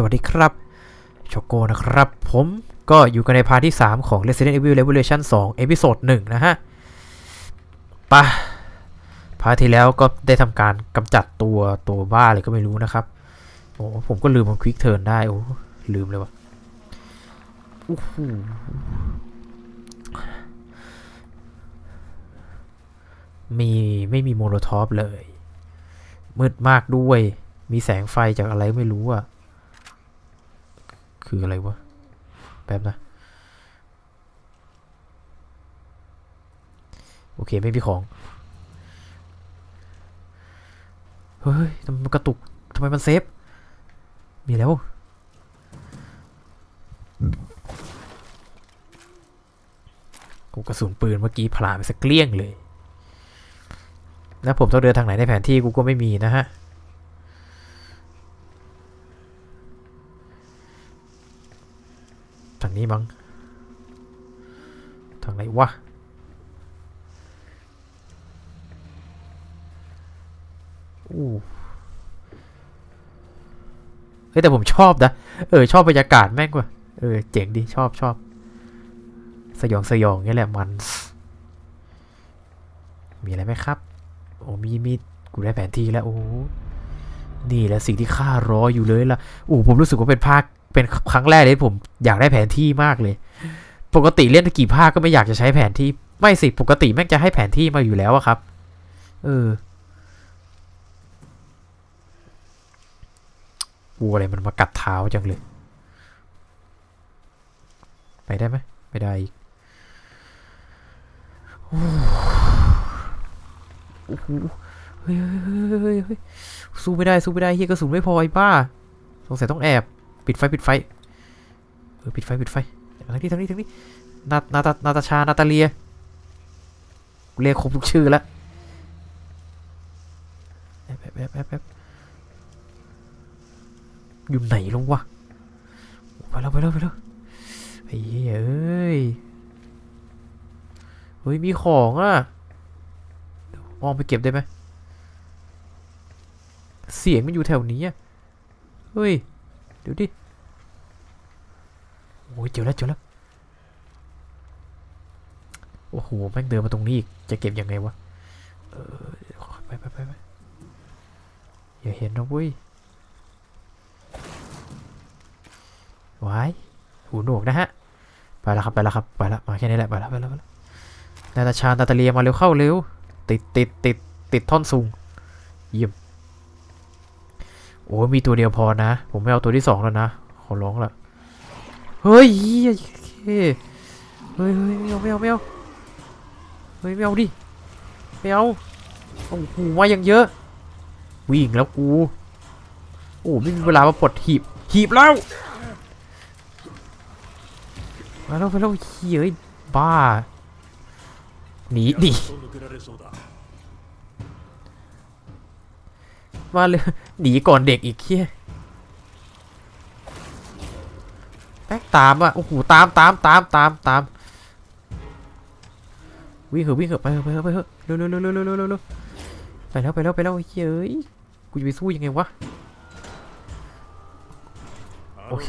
สวัสดีครับโชโกนะครับ ผมก็อยู่กันในพาร์ทที่ 3 ของ Resident Evil Revelation 2 เอพิโซด1นะฮะปะพาร์ทที่แล้วก็ได้ทำการกำจัดตัวตัวบ้าอะไรก็ไม่รู้นะครับ โอ้ผมก็ลืมมันควิกเทิร์นได้ โอ้ลืมเลยวะโอ้โหมีไม่มีโมโนทอปเลย มืดมากด้วย มีแสงไฟจากอะไรไม่รู้อะ คืออะไรวะ แป๊บนะ โอเคไม่มีของ เฮ้ยทำไมมันกระตุกทำไมมันเซฟ มีแล้ว กูกระสุนปืนเมื่อกี้พลาดไปสักเกลี้ยงเลย แล้วผมต้องเดินทางไหนในแผนที่กูก็ไม่มีนะฮะ ทางนี้ มั้งทางไหนวะอู้เฮ้ยแต่ผมชอบนะ เออ ชอบบรรยากาศแม่งว่ะเออ เจ๋งดี ชอบชอบ สยองสยองนี่แหละมัน มีอะไรไหมครับ โอ้มีมีกูได้แผนที่แล้ว โอ้นี่แหละสิ่งที่ข้ารออยู่เลยล่ะโอ้ผมรู้สึกว่าเป็นภาค เป็นครั้งแรกเลยผมอยากได้แผนที่มากเลย ปกติเล่นกี่ภาคก็ไม่อยากจะใช้แผนที่ไม่สิปกติแม่งจะให้แผนที่มาอยู่แล้วอะครับเออวัวอะไรมันมากัดเท้าจังเลย ไปได้ไหมไม่ได้อีกโอ้โหเฮ้ยเฮ้ยเฮ้ยเฮ้ยเฮ้ยสู้ไม่ได้สู้ไม่ได้เฮียกระสุนไม่พอไอ้บ้าสงสัยต้องแอบ ปิดไฟปิดไฟเออปิดไฟปิดไฟทางนี้ทางนี้ทางนี้นานาตานาตาชานาตาเลียเรียกครบทุกชื่อแล้วแอบแอบแอบแอบแอบอยู่ไหนลงวะไปแล้วไปแล้วไปแล้วไอ้เหี้ยเอ้ยเฮ้ยมีของอะวมองไปเก็บได้ไหมเสียงมันอยู่แถวนี้อะเฮ้ย เดี๋ยวดิ อ้ยเจอแล้วเจอแล้วโอ้โหแม่งเดินมาตรงนี้อีกจะเก็บยังไงวะเออไปไปไปไปอย่าเห็นนะเว้ยวายหูหนวกนะฮะไปแล้วครับไปแล้วครับไปแล้วมาแค่นี้แหละไปแล้วไปแล้วไปแล้วนาตาชานาตาเลียมาเร็วเข้าเร็วติดติดติดติดท่อนซุงเยี่ยมโอ้ยมีตัวเดียวพอนะ ผมไม่เอาตัวที่สองแล้วนะขอร้องละ เฮ้ยเฮ้ยเฮ้ยไม่เอาไม่เอาไม่เอาเฮ้ยไม่เอาดิไม่เอาโอ้โหมาอย่างเยอะ วิ่งแล้วกู โอ้ไม่มีเวลามาปลดหีบหีบแล้วมาแล้วมาแล้วเฮ้ยบ้าหนีดิมาเลยหนีก่อนเด็กอีกเฮีย แปตามอะโอ้โหตามตามตามตามตามวิ่งเหอะวิ่งเหอะไปเหอะไปเหอะไปเหอะเร็วเร็วเร็วเร็วเร็วเร็วไปแล้วไปแล้วไปแล้วเฮ้ยกูจะไปสู้ยังไงวะโอเค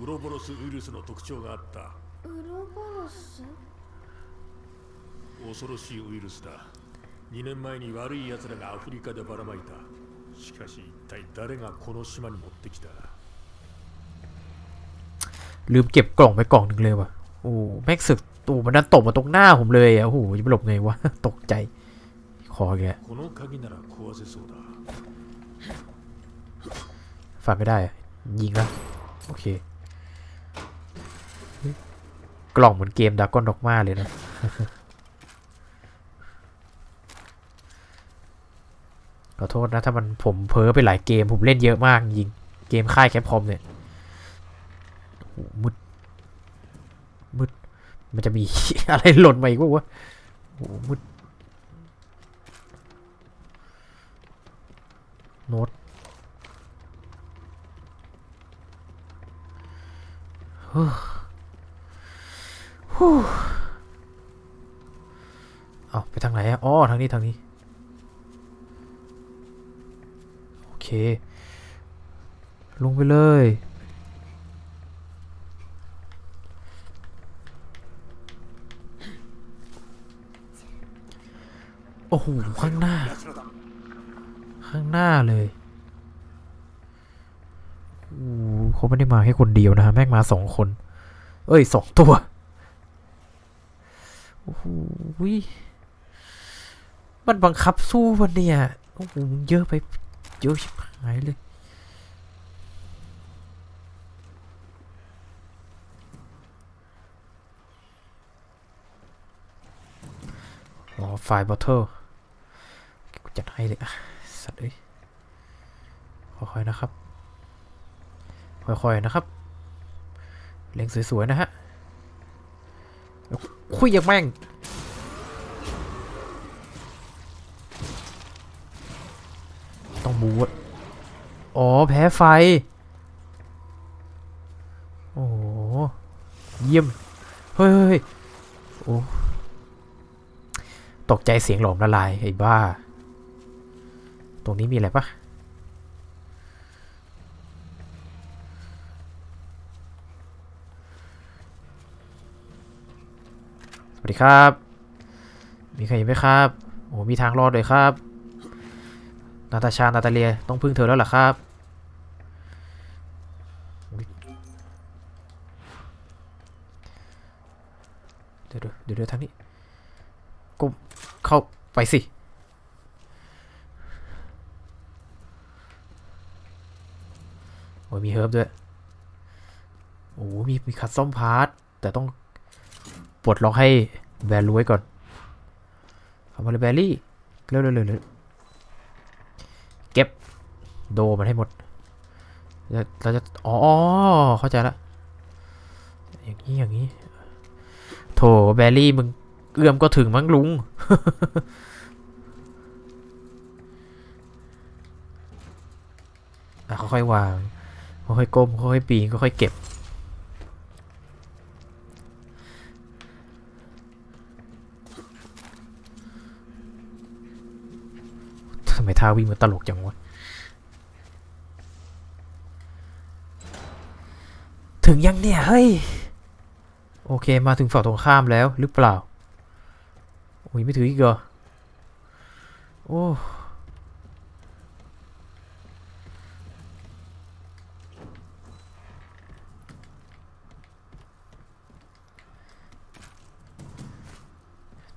ウロボロスウイルスの特徴があったウロボロス恐ろしいウイルスだ2年前に悪い奴らがアフリカでばらまいたしかし一体誰がこの島に持ってきた ลืมเก็บกล่องไปกล่องหนึ่งเลยว่ะโอ้แม็กสึกตูมันดันตกมาตรงหน้าผมเลยอะโอ้โหจะหลบไงวะตกใจ คอแกฝ่าไม่ได้ ยิงละโอเค กล่องเหมือนเกมดาก้อนดอกมาเลยนะขอโทษนะ ถ้ามันผมเพ้อไปหลายเกมผมเล่นเยอะมาก ยิง เกมค่ายแคปคอมเนี่ย มืดมืดมันจะมีอะไรหล่นมาอีกวะโอ้มืดโน้ตเอาไปทางไหนอะอ๋อ ทางนี้ ทางนี้ โอเค ลงไปเลย โอ้โห ข้างหน้า ข้างหน้าเลยโอ้โหเขาไม่ได้มาแค่คนเดียวนะฮะแม่งมาสองคน เอ้ยสองตัว โอ้โหมันบังคับสู้มันเนี่ย โอ้โห เยอะไป เยอะชิบหายเลยอ๋อไฟบอทเทิล จัดให้เลยอะสัตว์เอ้ยค่อยๆนะครับ ค่อยๆนะครับ เล็งสวยๆนะฮะคุยอย่างแม่งต้องบูดอ๋อ แพ้ไฟ โอ้เยี่ยมเฮ้ยเฮ้ยเฮ้ยโอ้ ตกใจเสียงหลอมละลาย ไอ้บ้า ตรงนี้มีอะไรปะสวัสดีครับ มีใครอยู่ไหมครับ โอ้ มีทางรอดเลยครับ นาตาชา นาตาเลีย ต้องพึ่งเธอแล้วเหรอครับเดี๋ยวเดี๋ยวเดี๋ยวทางนี้ก็เข้าไปสิ โอ้ย มีเฮิร์บด้วย โอ้มีมีคัดซ่อมพาร์ทแต่ต้องปลดล็อกให้แบรรู้ไว้ก่อนเอามาเลยแบรี่เร็วเร็วเร็วเร็วเก็บโดมันให้หมดเราจะอ๋อเข้าใจละอย่างนี้อย่างนี้โถแบรี่มึงเอื้อมก็ถึงมั้งลุงอะค่อยๆวาง ค่อยก้มค่อยปีนค่อยเก็บ ทำไมท่าวิ่งมันตลกจังวะ ถึงยังเนี่ย เฮ้ย โอเคมาถึงฝั่งตรงข้ามแล้วหรือเปล่าโอ้ยไม่ถึงอีกเหรอ โอ้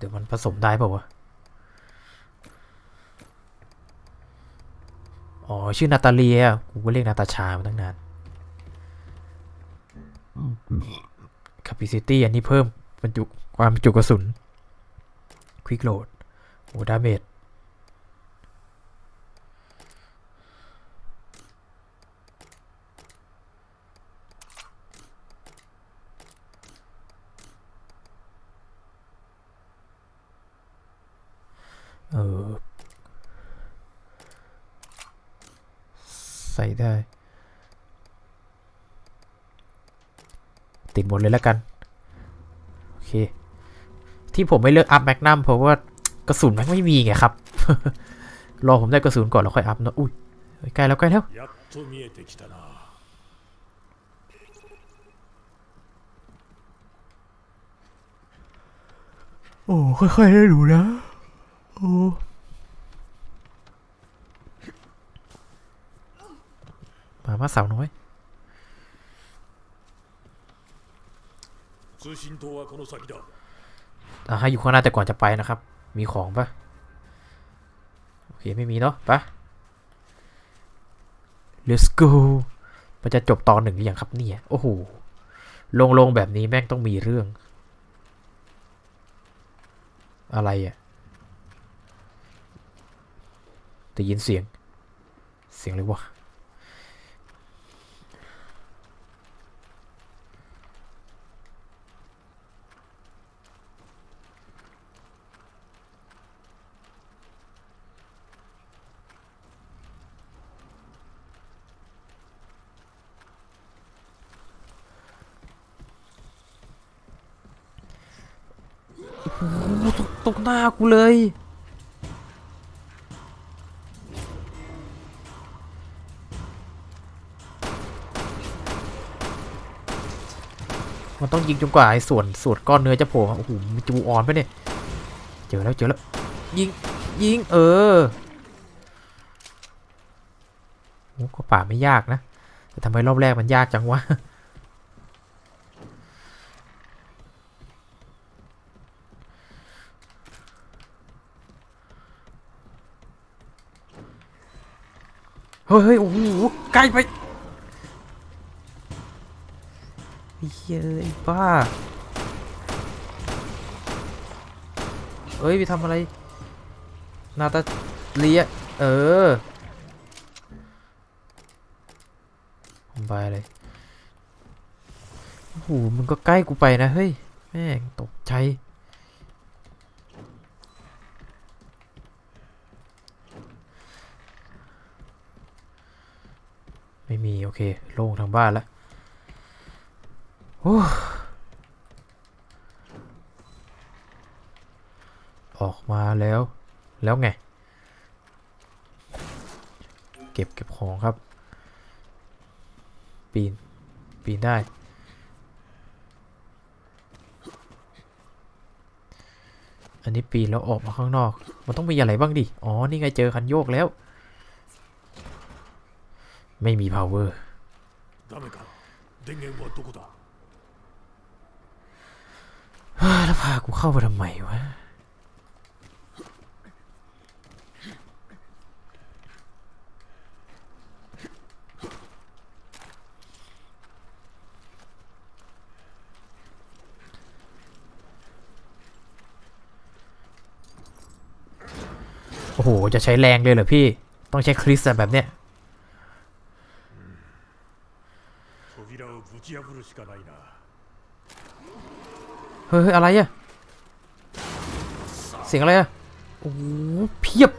ดี๋ยวมันผสมได้เปล่าวะ อ๋อ ชื่อนาตาเลีย กูก็เรียกนาตาชามาตั้งนาน capacity อันนี้เพิ่มบรรจุความจุกระสุน quick load โอ้ดาเมจ เออ ใส่ได้ ติดหมดเลยแล้วกัน โอเค ที่ผมไม่เลือกอัพแมกนัมเพราะว่ากระสุนมันไม่มีไงครับ รอผมได้กระสุนก่อนแล้วค่อยอัพนะอุ้ยใกล้แล้วใกล้แล้วโอ้ค่อยๆได้ดูนะ มามาสาวน้อยอ่าให้อยู่ข้างหน้าแต่ก่อนจะไปนะครับ มีของปะโอเคไม่มีเนาะปะ let's go มันจะจบตอนหนึ่งหรือยังครับเนี่ย โอ้โห ลงๆแบบนี้แม่งต้องมีเรื่อง อะไรอะะได้ยินเสียง เสียงอะไรวะตกตกหน้ากูเลย ต้องยิงจนกว่าไอ้ส่วนส่วนก้อนเนื้อจะโผล่โอ้โหมีจูออนไปเนี่ยเจอแล้วเจอแล้วยิงยิงเออโอ้ก็ป่าไม่ยากนะแต่ทำไมรอบแรกมันยากจังวะเฮ้ยเฮ้ยโอ้โหใกล้ไปไอ้ เฮ้ยอบ้าเอ้ยไปทำอะไร นาตาเลียเออผมไปเลยโอ้โหมึงก็ใกล้กูไปนะ เฮ้ย แม่งตกใจไม่มี โอเค โล่งทางบ้านแล้ว อ้ออกมาแล้ว แล้วไง เก็บเก็บของครับ ปีน ปีนได้ อันนี้ปีนแล้วออกมาข้างนอก มันต้องมีอะไรบ้างดิ อ๋อ นี่ไงเจอคันโยกแล้ว ไม่มี power ダメか電源はどこだ เฮ้ย แล้วพากูเข้าไปทำไมวะ โอ้โห จะใช้แรงเลยเหรอพี่ ต้องใช้คริสอะแบบเนี้ย 扉をぶち破るしかないな เ เฮ้ยอะไรอะเสียงอะไรอะโอ้โหเพียบ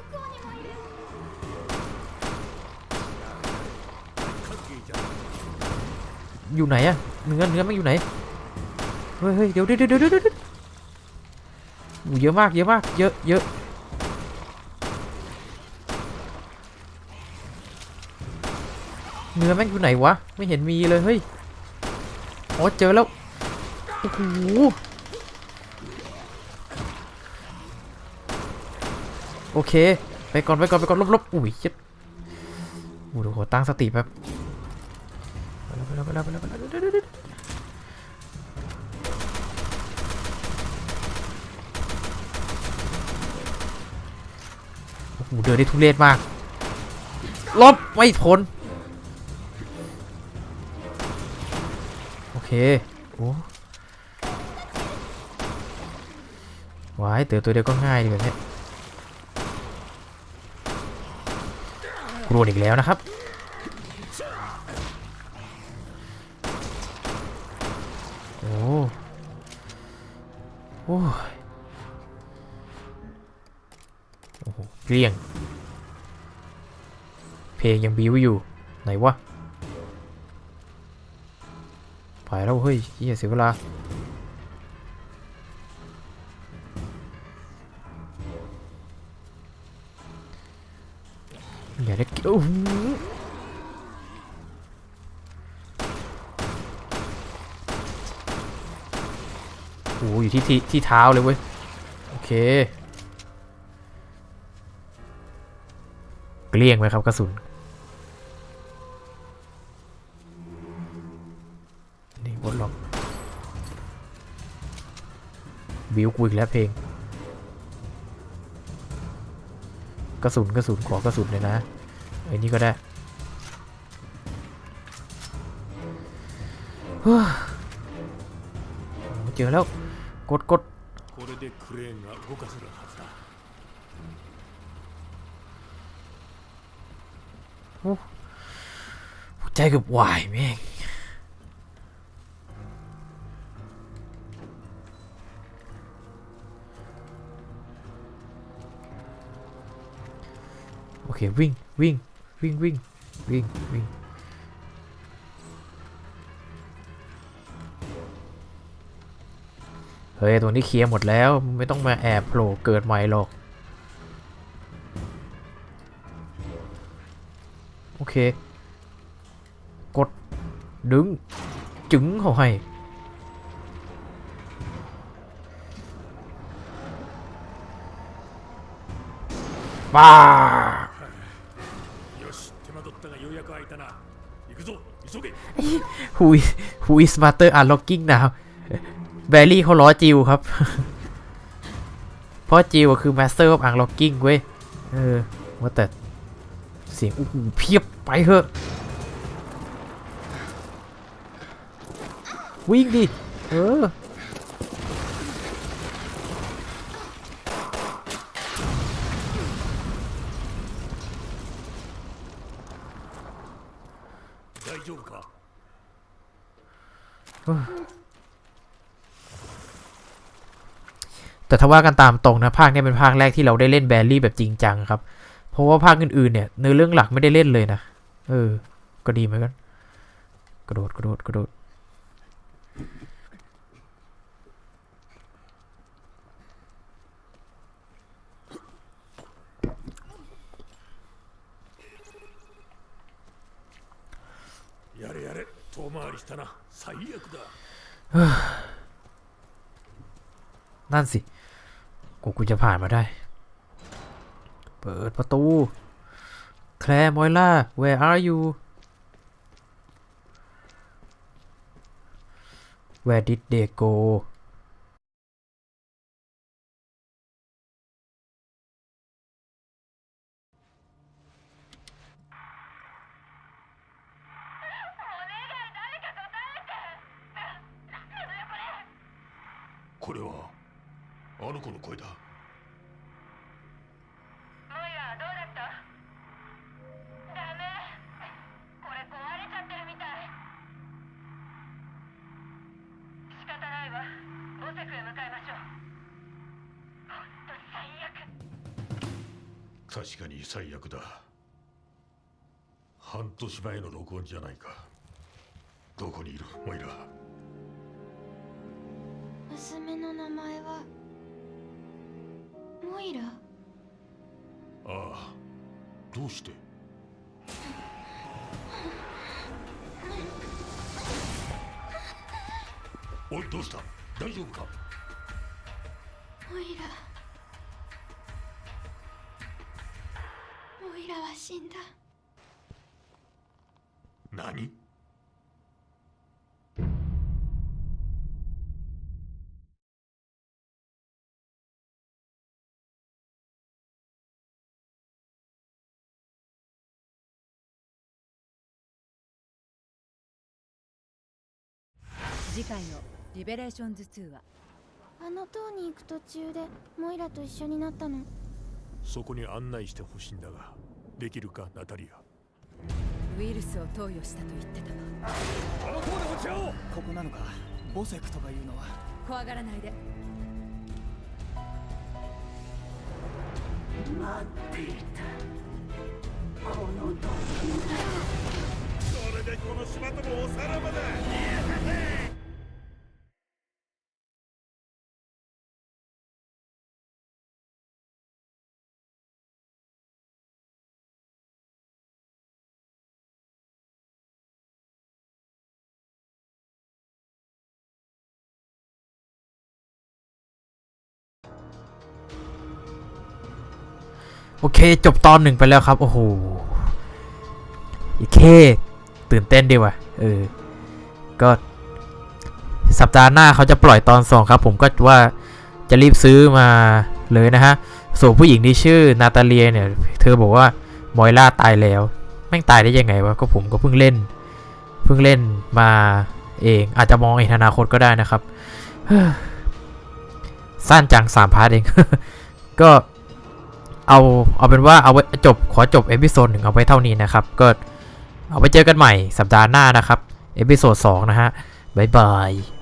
อยู่ไหนอะเนื้อเนื้อมันอยู่ไหนเฮ้ยเดี๋ยวเดี๋ยวเดี๋ยวเดี๋ยวเยอะมากเยอะมากเยอะเยอะเนื้อแม่งอยู่ไหนวะ ไม่เห็นมีเลย เฮ้ย อ๋อ เจอแล้ว โอ้โห โอเค ไปก่อนไปก่อนไปก่อนลบลบอุ้ยเจ็ดโอ้โหตั้งสติแป๊บไปแล้วไปแล้วไปแล้วไปแล้วไปแล้วเดี๋ยวเดี๋ยวเดี๋ยวโอ้โหเดินได้ทุเรศมากลบไม่พ้นโอเคโอ้ว้ายเตือตัวเดียวก็ง่ายดีแบบเนี้ยก รวนอีกแล้วนะครับ โอ้โอ้โอ้โหเกลี้ยง เพลงยังบิวอยู่ ไหนวะ ไปแล้วเฮ้ยเฮียเสียเวลา โอ้โหโอ้อยู่ที่ที่ที่เท้าเลยเว้ย โอเค เกลี้ยงไหมครับกระสุนนี่บดล็อกบิวกูอีกแล้วเพลง กระสุนกระสุนขอกระสุนเลยนะ อันนี้ก็ได้เจอแล้ว กดกดโอ้ใจเกือบวายแม่งโอเค วิ่ง วิ่ง วิ่งวิ่งวิ่งวิ่งเฮ้ยตัวนี้เคลียร์หมดแล้วไม่ต้องมาแอบโผล่เกิดใหม่หรอก โอเค กด ดึง จึงเขาให้บ้า who is who is smarter are locking now แบรี่เขาล้อจิวครับ เพราะจิวคือ master of unlocking เว้ย เออว่าแต่เสียงโอ้โหเพียบไปเถอะ วิ่งดิ เออ แต่ถ้าว่ากันตามตรงนะ ภาคเนี้เป็นภาคแรกที่เราได้เล่นแบรี่แบบจริงจังครับ เพราะว่าภาคอื่นๆเนี่ยเนื้อเรื่องหลักไม่ได้เล่นเลยนะ เออ ก็ดีเหมือนกัน กระโดดกระโดดกระโดด やれやれ遠回りしたな最悪だ นั่นสิ กูกูจะผ่านมาได้ เปิดประตู แคลร์มอยล่า where are you where did they go 確かに最悪だ。半年前の録音じゃないか。どこにいる？モイラ娘の名前は？モイラああ。どうして？おいどうした？大丈夫か？モイラモイラは死んだ。何？次回の「リベレーションズ2」は？あの塔に行く途中でモイラと一緒になったのそこに案内してほしいんだができるかナタリア。ウイルスを投与したと言ってたわあの塔で落ち合おう。ここなのか？ボセクとかいうのは。怖がらないで。それでこの島ともおさらばだ โอเค จบตอนหนึ่งไปแล้วครับ โอ้โหอีเค ตื่นเต้นดีว่ะเออ ก็สัปดาห์หน้าเขาจะปล่อยตอนสองครับ ผมก็ว่าจะรีบซื้อมาเลยนะฮะ ส่วนผู้หญิงที่ชื่อนาตาเลียเนี่ย เธอบอกว่ามอยล่าตายแล้ว แม่งตายได้ยังไงวะ ก็ผมก็เพิ่งเล่น เพิ่งเล่นมาเอง อาจจะมองเห็นอนาคตก็ได้นะครับสั้นจังสามพาร์ทเอง ก็ เอาเอาเป็นว่าเอาไว้จบขอจบเอพิโซดหนึ่งเอาไว้เท่านี้นะครับ ก็เอาไปเจอกันใหม่สัปดาห์หน้านะครับ เอพิโซดสองนะฮะ บ๊ายบาย